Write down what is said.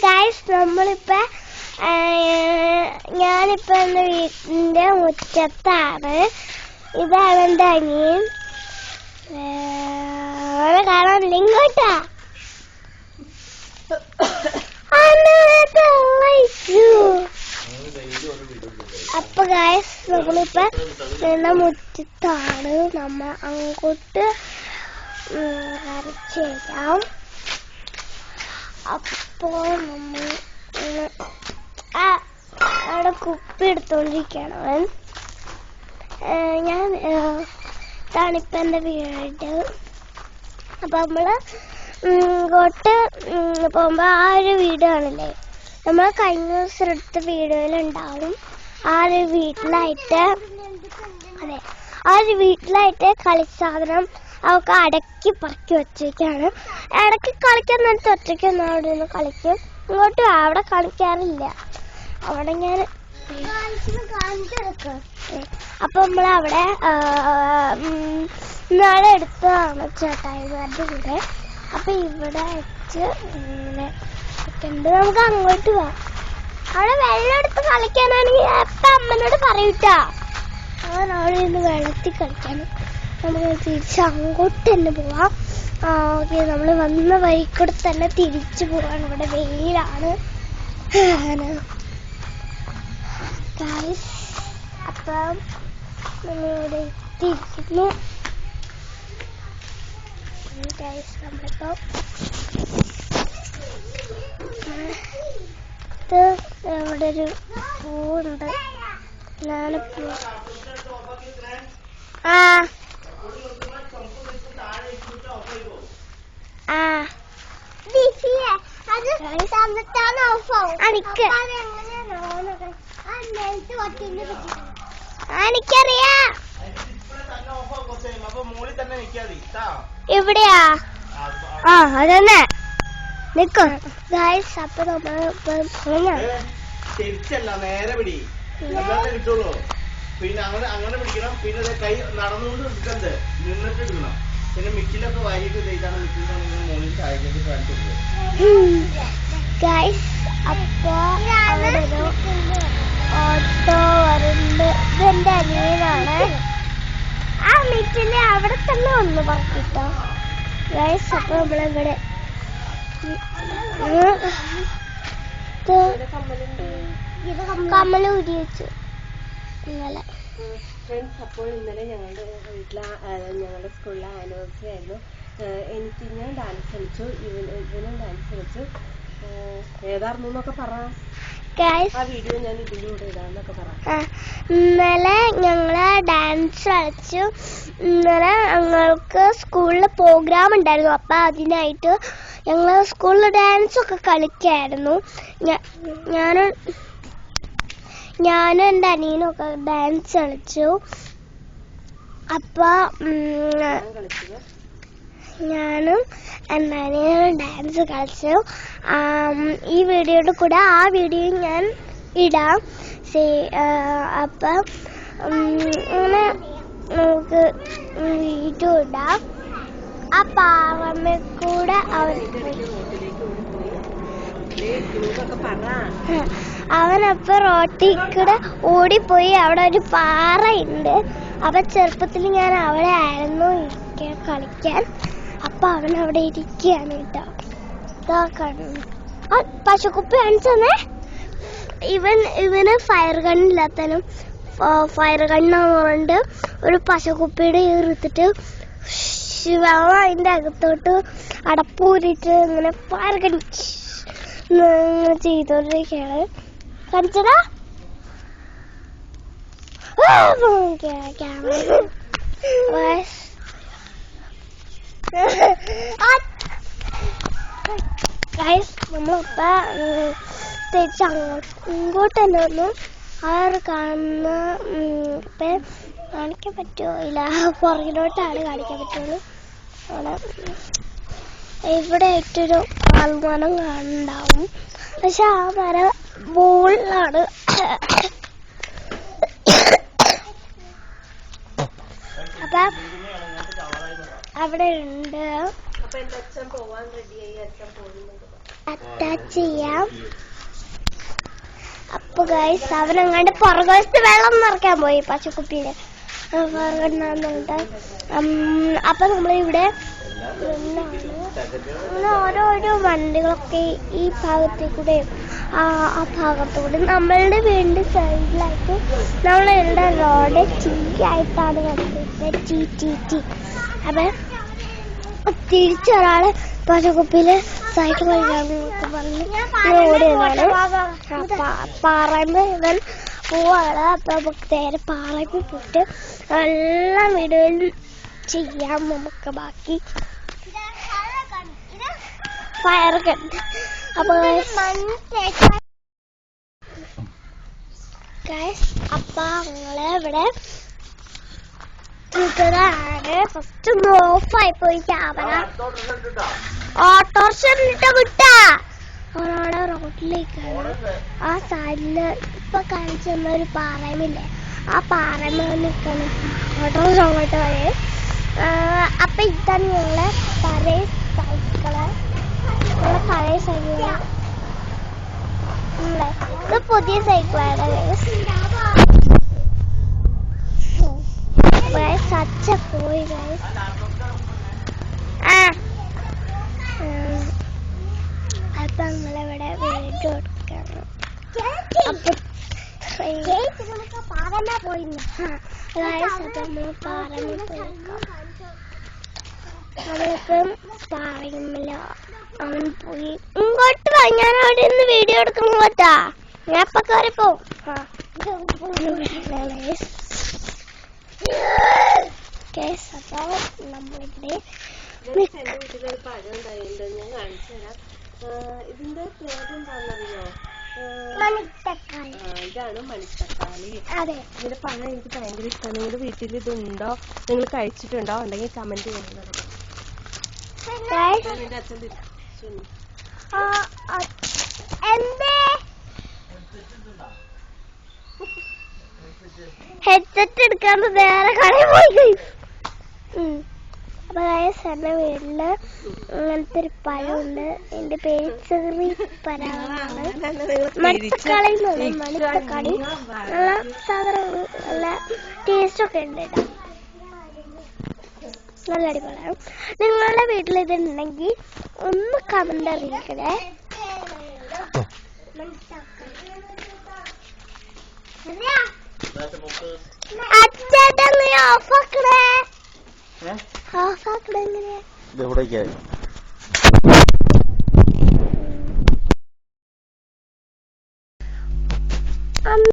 Guys നമ്മളിപ്പോ ആ, ഞാനിപ്പോ എന്റെ വീട്ടിന്റെ മുറ്റത്താണ്. ഇതാണ് എന്റെ അനിയൻ. അവനെ കാണാനില്ല ഇങ്ങോട്ടാ. അപ്പൊ ഗായസ് നമ്മളിപ്പോ നിന്ന മുറ്റത്താണ്. നമ്മ അങ്ങോട്ട് ചെയ്യാം അപ്പോ നമ്മൾ അവിടെ കുപ്പി എടുത്തോണ്ടിരിക്കുകയാണ്. അവൻ ഞാൻ തണുപ്പന്റെ എന്റെ വീട്. അപ്പൊ നമ്മൾ ഉം, ഇങ്ങോട്ട് പോകുമ്പോ ആ ഒരു വീട് കാണില്ലേ? നമ്മൾ കഴിഞ്ഞ ദിവസം എടുത്ത വീടുകളുണ്ടാവും ആ ഒരു വീട്ടിലായിട്ട് അതെ ആ ഒരു വീട്ടിലായിട്ട് കളിസാധനം അവർക്ക് അടക്കി പറക്കി വെച്ചേക്കാണ്. ഇടയ്ക്ക് കളിക്കാൻ നേരത്തെ ഒറ്റയ്ക്ക് ഒന്ന് അവിടെ നിന്ന് കളിക്കും. ഇങ്ങോട്ട് അവിടെ കളിക്കാറില്ല. അവിടെ ഞാൻ അപ്പൊ നമ്മളവിടെ നാളെ എടുത്തതാണ് ചേട്ടായിമാരുടെ കൂടെ. അപ്പൊ ഇവിടെ വെച്ച് ഇങ്ങനെ. നമുക്ക് അങ്ങോട്ട് പോവാം അവിടെ വെള്ളം എടുത്ത് കളിക്കാനാണെങ്കിൽ അപ്പൊ അമ്മനോട് പറയൂട്ടാ. അവൻ അവിടെ നിന്ന് വെള്ളത്തിൽ കളിക്കാനും നമുക്ക് തിരിച്ച് അങ്ങോട്ട് തന്നെ പോവാം. ഓക്കെ നമ്മൾ വന്ന വഴിക്കൂടെ കൂടെ തന്നെ തിരിച്ചു പോവാണ്. ഇവിടെ വെയിലാണ്. അപ്പം നമ്മളിവിടെ എത്തിയിരിക്കുന്നു. ഗൈസ് നമ്മളിപ്പോ ഇത് ഇവിടെ ഒരു പൂവുണ്ട്. ഞാനിപ്പോ ആ ആ. എനിക്കറിയാ. എവിടെയാ? ആ, അതന്നെ. നിക്കോ. ഗൈസ് അപ്പൊ തിരിച്ചല്ല നേരെ പിടി. കിട്ടുള്ളൂ. പിന്നെ അങ്ങനെ അങ്ങനെ പിടിക്കണം. പിന്നെ കൈ നടന്നുകൊണ്ട് നിന്നിട്ട് പിന്നെ മിക്കിലൊക്കെ വാരിയിട്ട് ചെയ്താണ് മിക്കിൽ മോളിൽ താഴേക്ക് ഗൈസ് അപ്പൊ അവിടെ ഒരു ഓട്ടോ വരുന്നുണ്ട് എന്റെ അനിയനാണ്. ആ മീറ്റിൽ അവിടെ തന്നെ ഒന്ന് പറഞ്ഞിട്ടോ ഗൈസ് അപ്പൊ നമ്മളിവിടെ കമ്മൽ ഊരി വെച്ചു. ഇന്നലെ. ഫ്രണ്ട്സ് അപ്പോൾ ഇന്നലെ ഞങ്ങളുടെ വീട്ടിലെ ഞങ്ങളുടെ സ്കൂളിലെ ആനിവേഴ്സറി ആയിരുന്നു. എനിക്ക് ഞാൻ ഡാൻസ് കളിച്ചു. ഇവനും ഡാൻസ് കളിച്ചു. ഏതായിരുന്നു എന്നൊക്കെ പറ. ആ വീഡിയോ ഞാൻ ഇതിന്റെ കൂടെ ഇടാന്നൊക്കെ പറ. ഇന്നലെ ഞങ്ങൾ ഡാൻസ് കളിച്ചു. ഇന്നലെ ഞങ്ങൾക്ക് സ്കൂളിൽ പ്രോഗ്രാം ഉണ്ടായിരുന്നു. അപ്പൊ അതിനായിട്ട് ഞങ്ങൾ സ്കൂളിൽ ഡാൻസ് ഒക്കെ കളിക്കായിരുന്നു. ഞാ- ഞാനും എന്റെ അനിയനും ഒക്കെ ഡാൻസ് കളിച്ചു. അപ്പൊ ഞാനും എന്റെ അനിയനും ഡാൻസ് കളിച്ചു. ഈ വീഡിയോയുടെ കൂടെ ആ വീഡിയോ ഞാൻ ഇടാം. അപ്പം ഉം, അങ്ങനെ നമുക്ക് വീഡിയോ ഇടാം. ആ പാവമ്മ കൂടെ അവൻ അവനപ്പൊ റോട്ടിൽ കൂടെ ഓടിപ്പോയി അവിടെ ഒരു പാറയുണ്ട്. അപ്പൊ ചെറുപ്പത്തിൽ ഞാൻ അവിടെ ആയിരുന്നു കളിക്കാൻ. അപ്പൊ അവൻ അവിടെ ഇരിക്കുകയാണ് കേട്ടോ. ഇതാ കാണുന്നു. ആ പശുക്കുപ്പി ഇവൻ ഇവന് ഫയർ ഗണ്ണില്ലാത്തനും ഫയർ ഗണ്ണെന്ന് ഒരു പശുക്കുപ്പിയുടെ എടുത്തിട്ട് ഷ് വെള്ളം അതിന്റെ അകത്തോട്ട് അടപ്പൂരിട്ട് ഇങ്ങനെ ഫയർ ഗൺ ചെയ്തോണ്ടിരിക്കുകയാണ് ക്യാമറ ഗൈസ് നമ്മളിപ്പോ തിരിച്ച് ഇങ്ങോട്ട് തന്നെ വന്നു ആ കാണുന്ന ഉം, കാണിക്കാൻ പറ്റുമോ ഇല്ല പുറകിലോട്ടാണ് കാണിക്കാൻ പറ്റുള്ളൂ. അവിടെ ഇവിടെ ആയിട്ടൊരു ആൾമാനം കാണുന്നുണ്ടാവും. പക്ഷെ ആ മരം മുകളിലാണ് അപ്പൊ അവിടെ ഉണ്ട്. അറ്റാച്ച് ചെയ്യാം. അപ്പൊ ഗൈസ് അവനങ്ങാണ്ട് പുറകുവശത്ത് വെള്ളം നിറയ്ക്കാൻ പോയി പച്ചക്കുപ്പിയിൽ പുറകുണ്ട് അപ്പൊ നമ്മളിവിടെ ഓരോരോ വണ്ടികളൊക്കെ ഈ ഭാഗത്തേക്കൂടെ ആ ഭാഗത്തൂടെ നമ്മളുടെ വീടിന്റെ സൈഡിലായിട്ട് നമ്മളുടെ റോഡ് ചീയായിട്ടാണ് ആയിട്ടാണ് കിടക്കുന്നത് ചീ ചീ. ടീ അപ്പൊ തിരിച്ചൊരാൾ പച്ചക്കുപ്പിയിൽ സൈക്കിൾ കളിക്കാന്നൊക്കെ പറഞ്ഞ്. ഓടിയതാണ്. പാറയമ്പ ഇവൻ പോവാണ്. അപ്പൊ നമുക്ക് നേരെ പാറയമ്പ പോയിട്ട് എല്ലാ വീടുകളിലും ചെയ്യാം നമുക്ക് ബാക്കി. ഫയറൊക്കെ ഉണ്ട് അപ്പൊ അപ്പൊ ഞങ്ങൾ ഇവിടെ നിൽക്കുന്നതാണ് ഫസ്റ്റ് ഒന്ന് ഓഫായി പോയി ക്യാമറ. ഓട്ടോറിക്ഷ ഇട്ട വിട്ടാ ഒരാളെ റോഡിലേക്കാണ് ആ സൈഡിൽ ഇപ്പൊ കാണിച്ചു തന്ന ഒരു പാറയമില്ലേ ആ പാറയമ നിൽക്കണം ഓട്ടോറിക്ഷ അങ്ങോട്ട് വരെ. അപ്പൊ ഇതാണ് ഞങ്ങളെ പഴയ ഞങ്ങളെ പഴയ നമ്മളെ ഇത് പുതിയ സൈക്കിളാണ് സച്ച പോയി ആ. അപ്പൊ നമ്മളിവിടെ വീട് കൊടുക്കണം. പാറമ്മ പോയി പാറമ്മ പോയേക്കാം അവൾക്ക് പറയുന്നില്ല. അവൻ പോയി. ഇങ്ങോട്ട് വാ ഞാൻ അവിടെ നിന്ന് വീഡിയോ എടുക്കുന്നു കേട്ടാ ഞാൻ ഇപ്പൊ കയറി പോവും. ആ. Guys, അപ്പൊ നമ്മളിവിടെ ഗൈസ്, എന്റെ വീട്ടിലൊരു പഴം ഉണ്ടായിട്ടുണ്ട്. ഞാൻ കാണിച്ചു തരാം. ഇതിന്റെ പേരെന്താണെന്നറിയോ ഇതാണ് മണിത്തക്കാളി. അതെ. ഇതിന്റെ പഴം എനിക്ക് ഭയങ്കര ഇഷ്ടമാണ് നിങ്ങളുടെ വീട്ടിൽ ഇതുണ്ടോ? നിങ്ങൾ കഴിച്ചിട്ടുണ്ടോ? ഉണ്ടെങ്കിൽ കമന്റ് ചെയ്യുന്നത് Guys, എന്റെ അച്ഛൻ തിരിച്ചു ആ, ആ, എന്തേ ഹെഡ്സെറ്റ് എടുക്കാൻ വേറെ കടയിൽ പോയി. അപ്പൊ എന്റെ വീട്ടിൽ അങ്ങനത്തെ ഒരു പഴമുണ്ട്. എന്റെ പേര് ചെറിയ പരാണ് മണിത്തക്കാളി മണിത്തക്കാളി നല്ല സാധനം നല്ല ടേസ്റ്റ് ഒക്കെ ഉണ്ട് കേട്ടോ. നല്ല അടിപൊളിയാണ് നിങ്ങളുടെ വീട്ടിൽ ഇതുണ്ടെങ്കിൽ ഒന്ന് കമന്റ് അറിയിക്കണേ. ഇതെവിടേക്കായി അമ്മ